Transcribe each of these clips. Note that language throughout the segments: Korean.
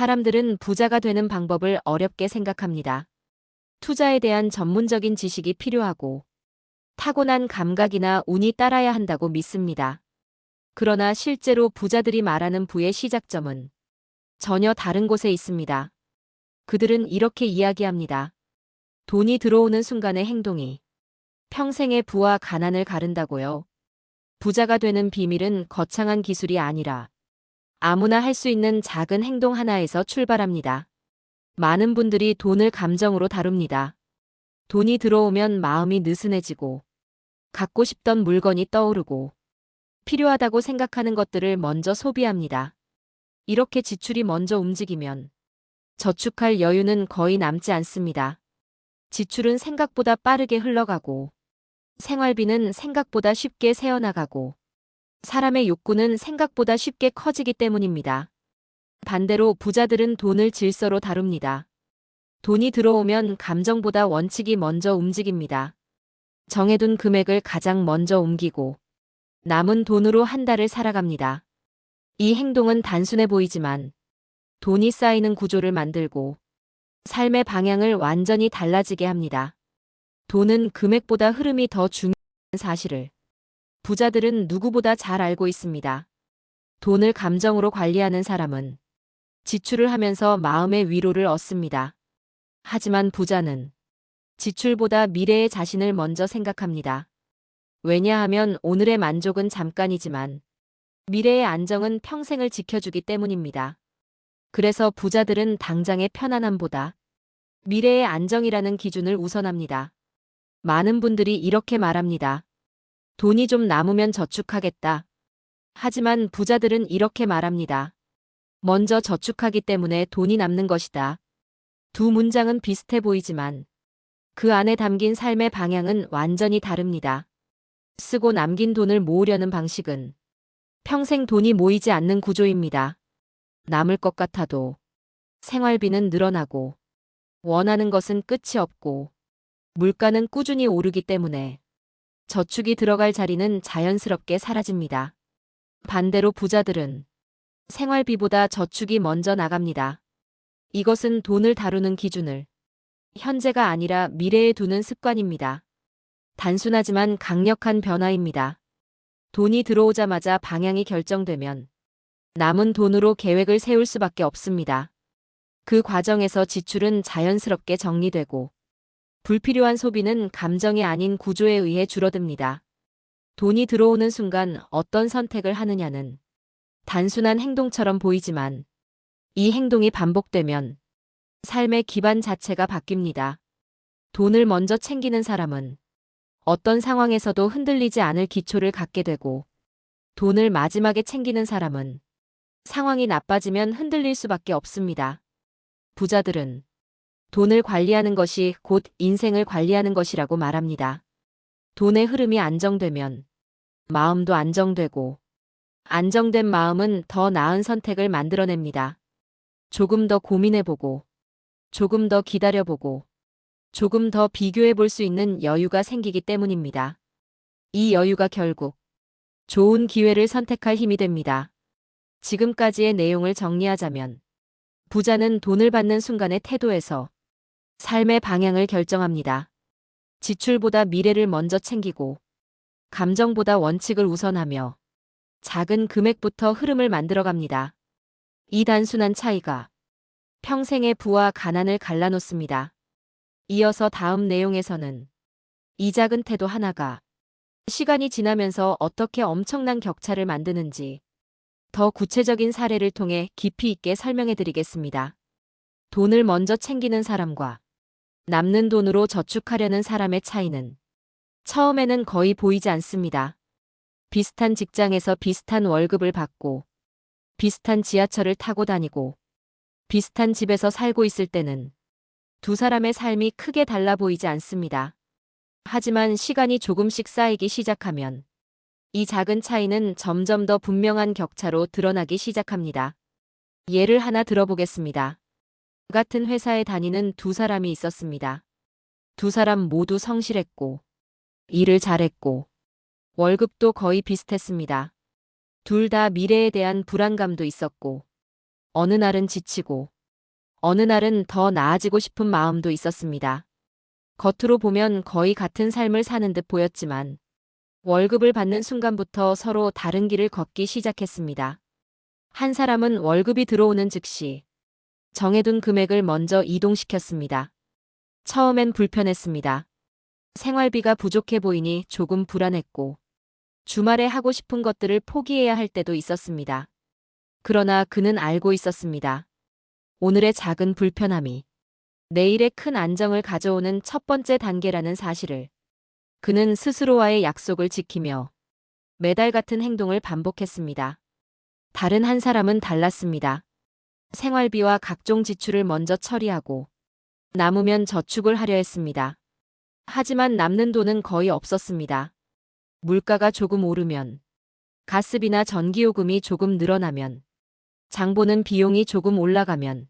사람들은 부자가 되는 방법을 어렵게 생각합니다. 투자에 대한 전문적인 지식이 필요하고 타고난 감각이나 운이 따라야 한다고 믿습니다. 그러나 실제로 부자들이 말하는 부의 시작점은 전혀 다른 곳에 있습니다. 그들은 이렇게 이야기합니다. 돈이 들어오는 순간의 행동이 평생의 부와 가난을 가른다고요. 부자가 되는 비밀은 거창한 기술이 아니라 아무나 할 수 있는 작은 행동 하나에서 출발합니다. 많은 분들이 돈을 감정으로 다룹니다. 돈이 들어오면 마음이 느슨해지고 갖고 싶던 물건이 떠오르고 필요하다고 생각하는 것들을 먼저 소비합니다. 이렇게 지출이 먼저 움직이면 저축할 여유는 거의 남지 않습니다. 지출은 생각보다 빠르게 흘러가고 생활비는 생각보다 쉽게 새어나가고 사람의 욕구는 생각보다 쉽게 커지기 때문입니다. 반대로 부자들은 돈을 질서로 다룹니다. 돈이 들어오면 감정보다 원칙이 먼저 움직입니다. 정해둔 금액을 가장 먼저 옮기고 남은 돈으로 한 달을 살아갑니다. 이 행동은 단순해 보이지만 돈이 쌓이는 구조를 만들고 삶의 방향을 완전히 달라지게 합니다. 돈은 금액보다 흐름이 더 중요한 사실을 부자들은 누구보다 잘 알고 있습니다. 돈을 감정으로 관리하는 사람은 지출을 하면서 마음의 위로를 얻습니다. 하지만 부자는 지출보다 미래의 자신을 먼저 생각합니다. 왜냐하면 오늘의 만족은 잠깐이지만 미래의 안정은 평생을 지켜주기 때문입니다. 그래서 부자들은 당장의 편안함보다 미래의 안정이라는 기준을 우선합니다. 많은 분들이 이렇게 말합니다. 돈이 좀 남으면 저축하겠다. 하지만 부자들은 이렇게 말합니다. 먼저 저축하기 때문에 돈이 남는 것이다. 두 문장은 비슷해 보이지만 그 안에 담긴 삶의 방향은 완전히 다릅니다. 쓰고 남긴 돈을 모으려는 방식은 평생 돈이 모이지 않는 구조입니다. 남을 것 같아도 생활비는 늘어나고 원하는 것은 끝이 없고 물가는 꾸준히 오르기 때문에 저축이 들어갈 자리는 자연스럽게 사라집니다. 반대로 부자들은 생활비보다 저축이 먼저 나갑니다. 이것은 돈을 다루는 기준을 현재가 아니라 미래에 두는 습관입니다. 단순하지만 강력한 변화입니다. 돈이 들어오자마자 방향이 결정되면 남은 돈으로 계획을 세울 수밖에 없습니다. 그 과정에서 지출은 자연스럽게 정리되고 불필요한 소비는 감정이 아닌 구조에 의해 줄어듭니다. 돈이 들어오는 순간 어떤 선택을 하느냐는 단순한 행동처럼 보이지만 이 행동이 반복되면 삶의 기반 자체가 바뀝니다. 돈을 먼저 챙기는 사람은 어떤 상황에서도 흔들리지 않을 기초를 갖게 되고 돈을 마지막에 챙기는 사람은 상황이 나빠지면 흔들릴 수밖에 없습니다. 부자들은 돈을 관리하는 것이 곧 인생을 관리하는 것이라고 말합니다. 돈의 흐름이 안정되면 마음도 안정되고 안정된 마음은 더 나은 선택을 만들어냅니다. 조금 더 고민해보고 조금 더 기다려보고 조금 더 비교해 볼 수 있는 여유가 생기기 때문입니다. 이 여유가 결국 좋은 기회를 선택할 힘이 됩니다. 지금까지의 내용을 정리하자면 부자는 돈을 받는 순간의 태도에서 삶의 방향을 결정합니다. 지출보다 미래를 먼저 챙기고 감정보다 원칙을 우선하며 작은 금액부터 흐름을 만들어갑니다. 이 단순한 차이가 평생의 부와 가난을 갈라놓습니다. 이어서 다음 내용에서는 이 작은 태도 하나가 시간이 지나면서 어떻게 엄청난 격차를 만드는지 더 구체적인 사례를 통해 깊이 있게 설명해 드리겠습니다. 돈을 먼저 챙기는 사람과 남는 돈으로 저축하려는 사람의 차이는 처음에는 거의 보이지 않습니다. 비슷한 직장에서 비슷한 월급을 받고 비슷한 지하철을 타고 다니고 비슷한 집에서 살고 있을 때는 두 사람의 삶이 크게 달라 보이지 않습니다. 하지만 시간이 조금씩 쌓이기 시작하면 이 작은 차이는 점점 더 분명한 격차로 드러나기 시작합니다. 예를 하나 들어보겠습니다. 같은 회사에 다니는 두 사람이 있었습니다. 두 사람 모두 성실했고, 일을 잘했고, 월급도 거의 비슷했습니다. 둘 다 미래에 대한 불안감도 있었고, 어느 날은 지치고, 어느 날은 더 나아지고 싶은 마음도 있었습니다. 겉으로 보면 거의 같은 삶을 사는 듯 보였지만, 월급을 받는 순간부터 서로 다른 길을 걷기 시작했습니다. 한 사람은 월급이 들어오는 즉시 정해둔 금액을 먼저 이동시켰습니다. 처음엔 불편했습니다. 생활비가 부족해 보이니 조금 불안했고, 주말에 하고 싶은 것들을 포기해야 할 때도 있었습니다. 그러나 그는 알고 있었습니다. 오늘의 작은 불편함이 내일의 큰 안정을 가져오는 첫 번째 단계라는 사실을 그는 스스로와의 약속을 지키며 매달 같은 행동을 반복했습니다. 다른 한 사람은 달랐습니다. 생활비와 각종 지출을 먼저 처리하고 남으면 저축을 하려 했습니다. 하지만 남는 돈은 거의 없었습니다. 물가가 조금 오르면 가스비나 전기요금이 조금 늘어나면 장보는 비용이 조금 올라가면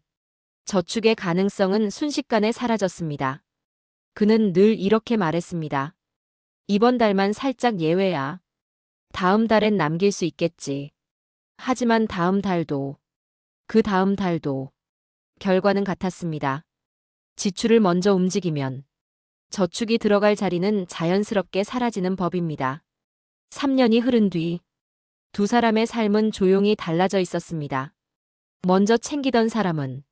저축의 가능성은 순식간에 사라졌습니다. 그는 늘 이렇게 말했습니다. 이번 달만 살짝 예외야. 다음 달엔 남길 수 있겠지. 하지만 다음 달도, 그 다음 달도 결과는 같았습니다. 지출을 먼저 움직이면 저축이 들어갈 자리는 자연스럽게 사라지는 법입니다. 3년이 흐른 뒤 두 사람의 삶은 조용히 달라져 있었습니다. 먼저 챙기던 사람은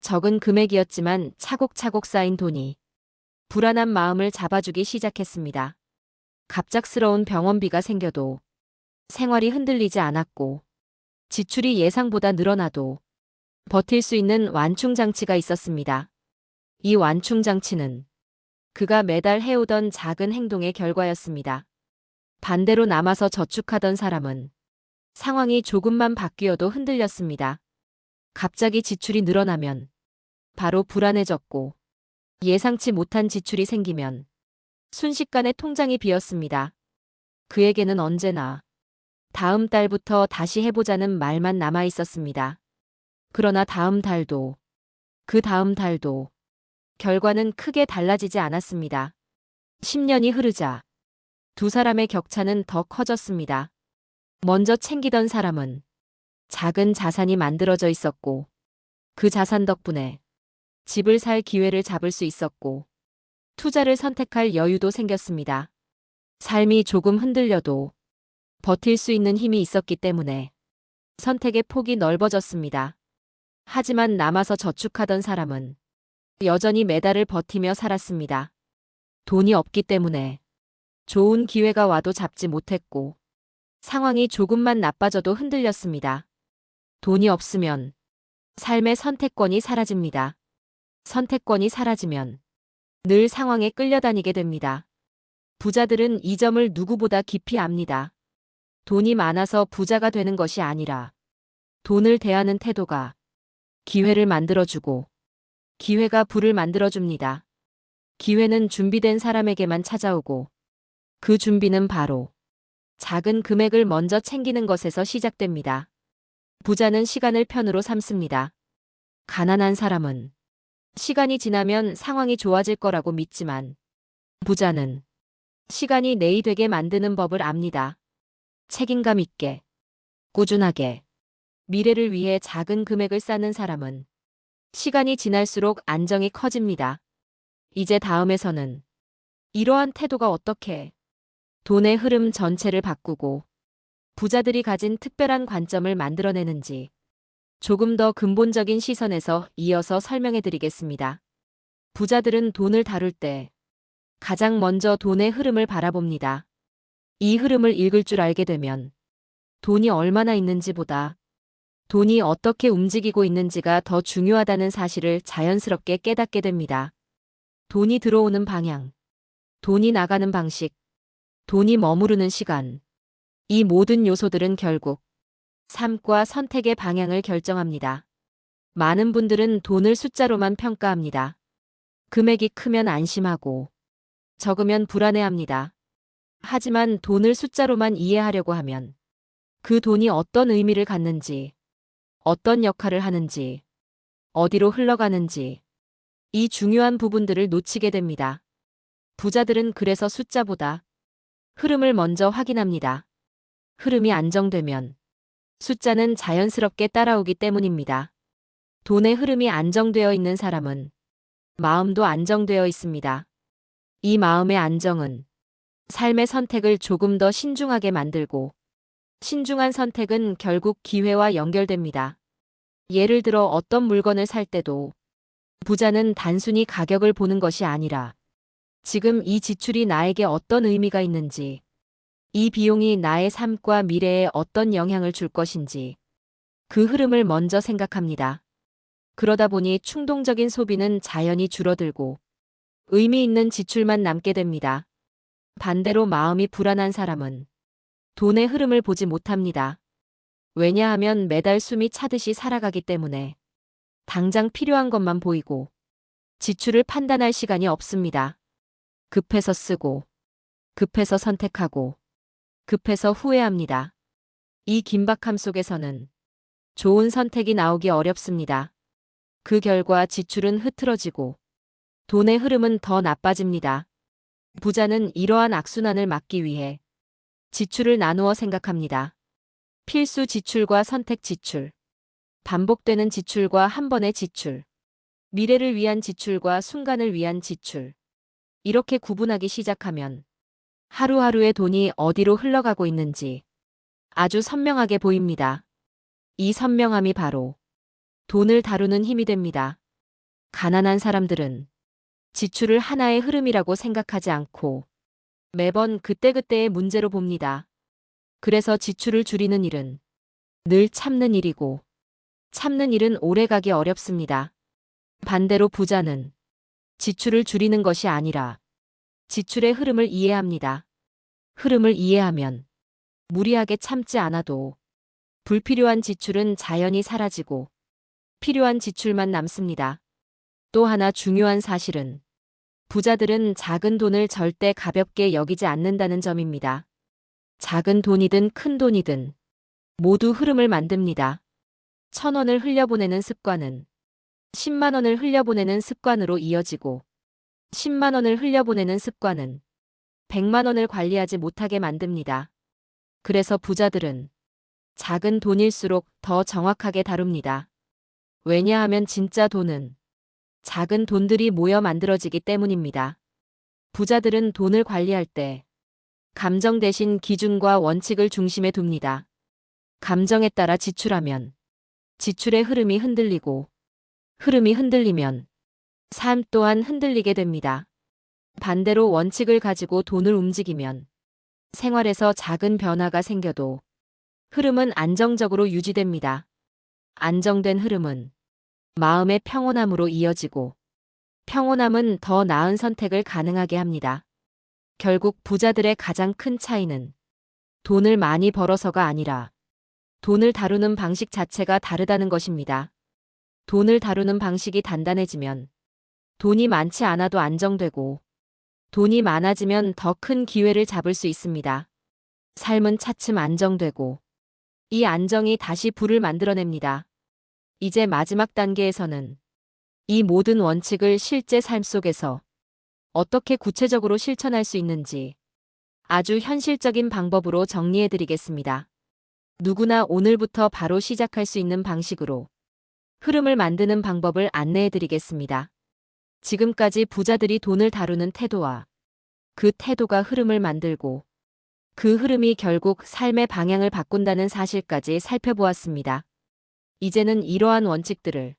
적은 금액이었지만 차곡차곡 쌓인 돈이 불안한 마음을 잡아주기 시작했습니다. 갑작스러운 병원비가 생겨도 생활이 흔들리지 않았고 지출이 예상보다 늘어나도 버틸 수 있는 완충 장치가 있었습니다. 이 완충 장치는 그가 매달 해오던 작은 행동의 결과였습니다. 반대로 남아서 저축하던 사람은 상황이 조금만 바뀌어도 흔들렸습니다. 갑자기 지출이 늘어나면 바로 불안해졌고 예상치 못한 지출이 생기면 순식간에 통장이 비었습니다. 그에게는 언제나 다음 달부터 다시 해보자는 말만 남아 있었습니다. 그러나 다음 달도 그 다음 달도 결과는 크게 달라지지 않았습니다. 10년이 흐르자 두 사람의 격차는 더 커졌습니다. 먼저 챙기던 사람은 작은 자산이 만들어져 있었고 그 자산 덕분에 집을 살 기회를 잡을 수 있었고 투자를 선택할 여유도 생겼습니다. 삶이 조금 흔들려도 버틸 수 있는 힘이 있었기 때문에 선택의 폭이 넓어졌습니다. 하지만 남아서 저축하던 사람은 여전히 매달을 버티며 살았습니다. 돈이 없기 때문에 좋은 기회가 와도 잡지 못했고 상황이 조금만 나빠져도 흔들렸습니다. 돈이 없으면 삶의 선택권이 사라집니다. 선택권이 사라지면 늘 상황에 끌려다니게 됩니다. 부자들은 이 점을 누구보다 깊이 압니다. 돈이 많아서 부자가 되는 것이 아니라 돈을 대하는 태도가 기회를 만들어주고 기회가 불을 만들어줍니다. 기회는 준비된 사람에게만 찾아오고 그 준비는 바로 작은 금액을 먼저 챙기는 것에서 시작됩니다. 부자는 시간을 편으로 삼습니다. 가난한 사람은 시간이 지나면 상황이 좋아질 거라고 믿지만 부자는 시간이 내이 되게 만드는 법을 압니다. 책임감 있게, 꾸준하게, 미래를 위해 작은 금액을 쌓는 사람은 시간이 지날수록 안정이 커집니다. 이제 다음에서는 이러한 태도가 어떻게 돈의 흐름 전체를 바꾸고 부자들이 가진 특별한 관점을 만들어내는지 조금 더 근본적인 시선에서 이어서 설명해 드리겠습니다. 부자들은 돈을 다룰 때 가장 먼저 돈의 흐름을 바라봅니다. 이 흐름을 읽을 줄 알게 되면 돈이 얼마나 있는지보다 돈이 어떻게 움직이고 있는지가 더 중요하다는 사실을 자연스럽게 깨닫게 됩니다. 돈이 들어오는 방향, 돈이 나가는 방식, 돈이 머무르는 시간. 이 모든 요소들은 결국 삶과 선택의 방향을 결정합니다. 많은 분들은 돈을 숫자로만 평가합니다. 금액이 크면 안심하고 적으면 불안해합니다. 하지만 돈을 숫자로만 이해하려고 하면 그 돈이 어떤 의미를 갖는지, 어떤 역할을 하는지, 어디로 흘러가는지, 이 중요한 부분들을 놓치게 됩니다. 부자들은 그래서 숫자보다 흐름을 먼저 확인합니다. 흐름이 안정되면 숫자는 자연스럽게 따라오기 때문입니다. 돈의 흐름이 안정되어 있는 사람은 마음도 안정되어 있습니다. 이 마음의 안정은 삶의 선택을 조금 더 신중하게 만들고 신중한 선택은 결국 기회와 연결됩니다. 예를 들어 어떤 물건을 살 때도 부자는 단순히 가격을 보는 것이 아니라 지금 이 지출이 나에게 어떤 의미가 있는지, 이 비용이 나의 삶과 미래에 어떤 영향을 줄 것인지, 그 흐름을 먼저 생각합니다. 그러다 보니 충동적인 소비는 자연히 줄어들고 의미 있는 지출만 남게 됩니다. 반대로 마음이 불안한 사람은 돈의 흐름을 보지 못합니다. 왜냐하면 매달 숨이 차듯이 살아가기 때문에 당장 필요한 것만 보이고 지출을 판단할 시간이 없습니다. 급해서 쓰고, 급해서 선택하고, 급해서 후회합니다. 이 긴박함 속에서는 좋은 선택이 나오기 어렵습니다. 그 결과 지출은 흐트러지고 돈의 흐름은 더 나빠집니다. 부자는 이러한 악순환을 막기 위해 지출을 나누어 생각합니다. 필수 지출과 선택 지출, 반복되는 지출과 한 번의 지출, 미래를 위한 지출과 순간을 위한 지출. 이렇게 구분하기 시작하면 하루하루의 돈이 어디로 흘러가고 있는지 아주 선명하게 보입니다. 이 선명함이 바로 돈을 다루는 힘이 됩니다. 가난한 사람들은 지출을 하나의 흐름이라고 생각하지 않고 매번 그때그때의 문제로 봅니다. 그래서 지출을 줄이는 일은 늘 참는 일이고 참는 일은 오래가기 어렵습니다. 반대로 부자는 지출을 줄이는 것이 아니라 지출의 흐름을 이해합니다. 흐름을 이해하면 무리하게 참지 않아도 불필요한 지출은 자연히 사라지고 필요한 지출만 남습니다. 또 하나 중요한 사실은 부자들은 작은 돈을 절대 가볍게 여기지 않는다는 점입니다. 작은 돈이든 큰 돈이든 모두 흐름을 만듭니다. 천 원을 흘려보내는 습관은 10만 원을 흘려보내는 습관으로 이어지고 10만 원을 흘려보내는 습관은 100만 원을 관리하지 못하게 만듭니다. 그래서 부자들은 작은 돈일수록 더 정확하게 다룹니다. 왜냐하면 진짜 돈은 작은 돈들이 모여 만들어지기 때문입니다. 부자들은 돈을 관리할 때 감정 대신 기준과 원칙을 중심에 둡니다. 감정에 따라 지출하면 지출의 흐름이 흔들리고 흐름이 흔들리면 삶 또한 흔들리게 됩니다. 반대로 원칙을 가지고 돈을 움직이면 생활에서 작은 변화가 생겨도 흐름은 안정적으로 유지됩니다. 안정된 흐름은 마음의 평온함으로 이어지고 평온함은 더 나은 선택을 가능하게 합니다. 결국 부자들의 가장 큰 차이는 돈을 많이 벌어서가 아니라 돈을 다루는 방식 자체가 다르다는 것입니다. 돈을 다루는 방식이 단단해지면 돈이 많지 않아도 안정되고 돈이 많아지면 더 큰 기회를 잡을 수 있습니다. 삶은 차츰 안정되고 이 안정이 다시 부를 만들어냅니다. 이제 마지막 단계에서는 이 모든 원칙을 실제 삶 속에서 어떻게 구체적으로 실천할 수 있는지 아주 현실적인 방법으로 정리해 드리겠습니다. 누구나 오늘부터 바로 시작할 수 있는 방식으로 흐름을 만드는 방법을 안내해 드리겠습니다. 지금까지 부자들이 돈을 다루는 태도와 그 태도가 흐름을 만들고 그 흐름이 결국 삶의 방향을 바꾼다는 사실까지 살펴보았습니다. 이제는 이러한 원칙들을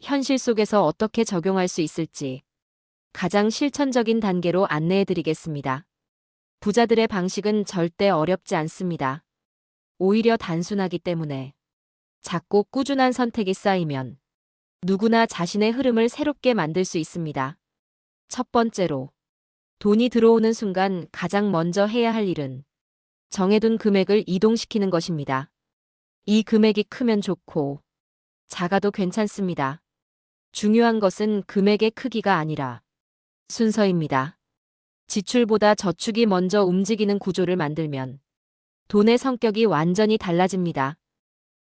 현실 속에서 어떻게 적용할 수 있을지 가장 실천적인 단계로 안내해 드리겠습니다. 부자들의 방식은 절대 어렵지 않습니다. 오히려 단순하기 때문에 작고 꾸준한 선택이 쌓이면 누구나 자신의 흐름을 새롭게 만들 수 있습니다. 첫 번째로 돈이 들어오는 순간 가장 먼저 해야 할 일은 정해둔 금액을 이동시키는 것입니다. 이 금액이 크면 좋고 작아도 괜찮습니다. 중요한 것은 금액의 크기가 아니라 순서입니다. 지출보다 저축이 먼저 움직이는 구조를 만들면 돈의 성격이 완전히 달라집니다.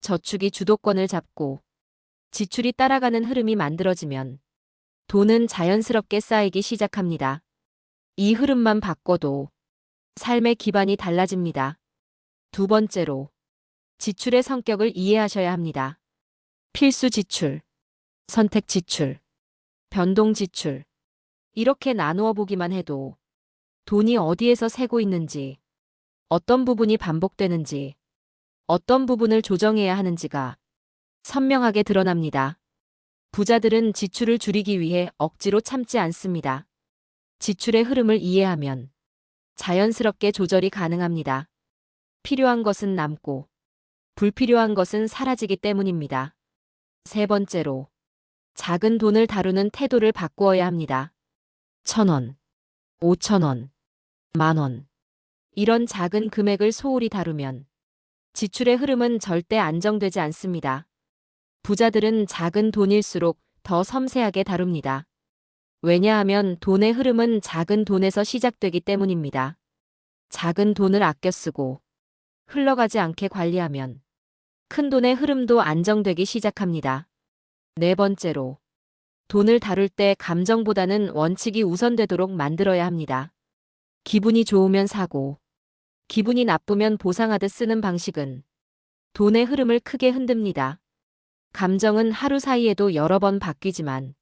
저축이 주도권을 잡고 지출이 따라가는 흐름이 만들어지면 돈은 자연스럽게 쌓이기 시작합니다. 이 흐름만 바꿔도 삶의 기반이 달라집니다. 두 번째로 지출의 성격을 이해하셔야 합니다. 필수 지출, 선택 지출, 변동 지출. 이렇게 나누어 보기만 해도 돈이 어디에서 새고 있는지, 어떤 부분이 반복되는지, 어떤 부분을 조정해야 하는지가 선명하게 드러납니다. 부자들은 지출을 줄이기 위해 억지로 참지 않습니다. 지출의 흐름을 이해하면 자연스럽게 조절이 가능합니다. 필요한 것은 남고 불필요한 것은 사라지기 때문입니다. 세 번째로 작은 돈을 다루는 태도를 바꾸어야 합니다. 천 원, 오천 원, 만 원. 이런 작은 금액을 소홀히 다루면 지출의 흐름은 절대 안정되지 않습니다. 부자들은 작은 돈일수록 더 섬세하게 다룹니다. 왜냐하면 돈의 흐름은 작은 돈에서 시작되기 때문입니다. 작은 돈을 아껴 쓰고 흘러가지 않게 관리하면 큰 돈의 흐름도 안정되기 시작합니다. 네 번째로 돈을 다룰 때 감정보다는 원칙이 우선되도록 만들어야 합니다. 기분이 좋으면 사고, 기분이 나쁘면 보상하듯 쓰는 방식은 돈의 흐름을 크게 흔듭니다. 감정은 하루 사이에도 여러 번 바뀌지만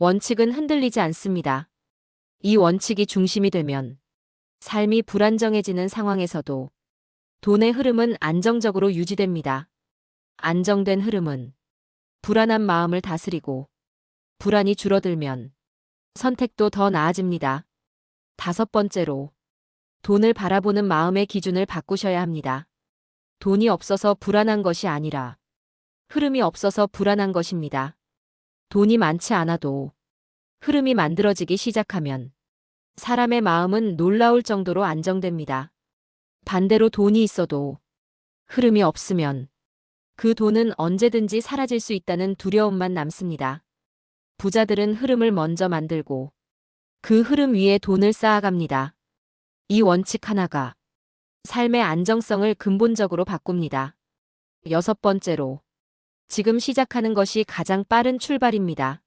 원칙은 흔들리지 않습니다. 이 원칙이 중심이 되면 삶이 불안정해지는 상황에서도 돈의 흐름은 안정적으로 유지됩니다. 안정된 흐름은 불안한 마음을 다스리고 불안이 줄어들면 선택도 더 나아집니다. 다섯 번째로 돈을 바라보는 마음의 기준을 바꾸셔야 합니다. 돈이 없어서 불안한 것이 아니라 흐름이 없어서 불안한 것입니다. 돈이 많지 않아도 흐름이 만들어지기 시작하면 사람의 마음은 놀라울 정도로 안정됩니다. 반대로 돈이 있어도 흐름이 없으면 그 돈은 언제든지 사라질 수 있다는 두려움만 남습니다. 부자들은 흐름을 먼저 만들고 그 흐름 위에 돈을 쌓아갑니다. 이 원칙 하나가 삶의 안정성을 근본적으로 바꿉니다. 여섯 번째로 지금 시작하는 것이 가장 빠른 출발입니다.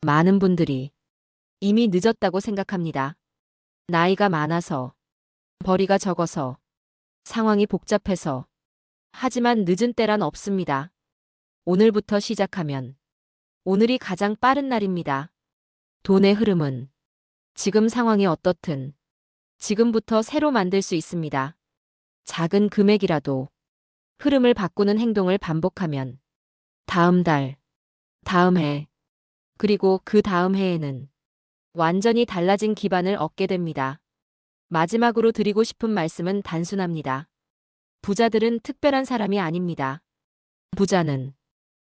많은 분들이 이미 늦었다고 생각합니다. 나이가 많아서, 벌이가 적어서, 상황이 복잡해서. 하지만 늦은 때란 없습니다. 오늘부터 시작하면 오늘이 가장 빠른 날입니다. 돈의 흐름은 지금 상황이 어떻든 지금부터 새로 만들 수 있습니다. 작은 금액이라도 흐름을 바꾸는 행동을 반복하면 다음 달, 다음 해, 그리고 그 다음 해에는 완전히 달라진 기반을 얻게 됩니다. 마지막으로 드리고 싶은 말씀은 단순합니다. 부자들은 특별한 사람이 아닙니다. 부자는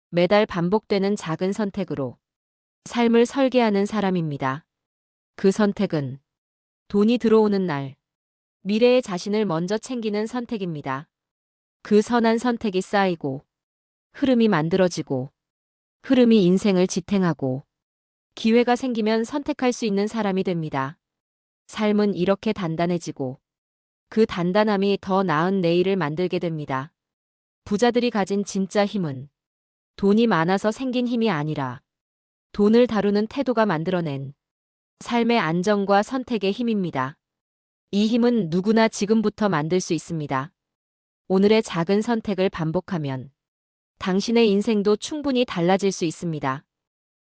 매달 반복되는 작은 선택으로 삶을 설계하는 사람입니다. 그 선택은 돈이 들어오는 날, 미래의 자신을 먼저 챙기는 선택입니다. 그 선한 선택이 쌓이고, 흐름이 만들어지고, 흐름이 인생을 지탱하고, 기회가 생기면 선택할 수 있는 사람이 됩니다. 삶은 이렇게 단단해지고, 그 단단함이 더 나은 내일을 만들게 됩니다. 부자들이 가진 진짜 힘은 돈이 많아서 생긴 힘이 아니라 돈을 다루는 태도가 만들어낸 삶의 안정과 선택의 힘입니다. 이 힘은 누구나 지금부터 만들 수 있습니다. 오늘의 작은 선택을 반복하면 당신의 인생도 충분히 달라질 수 있습니다.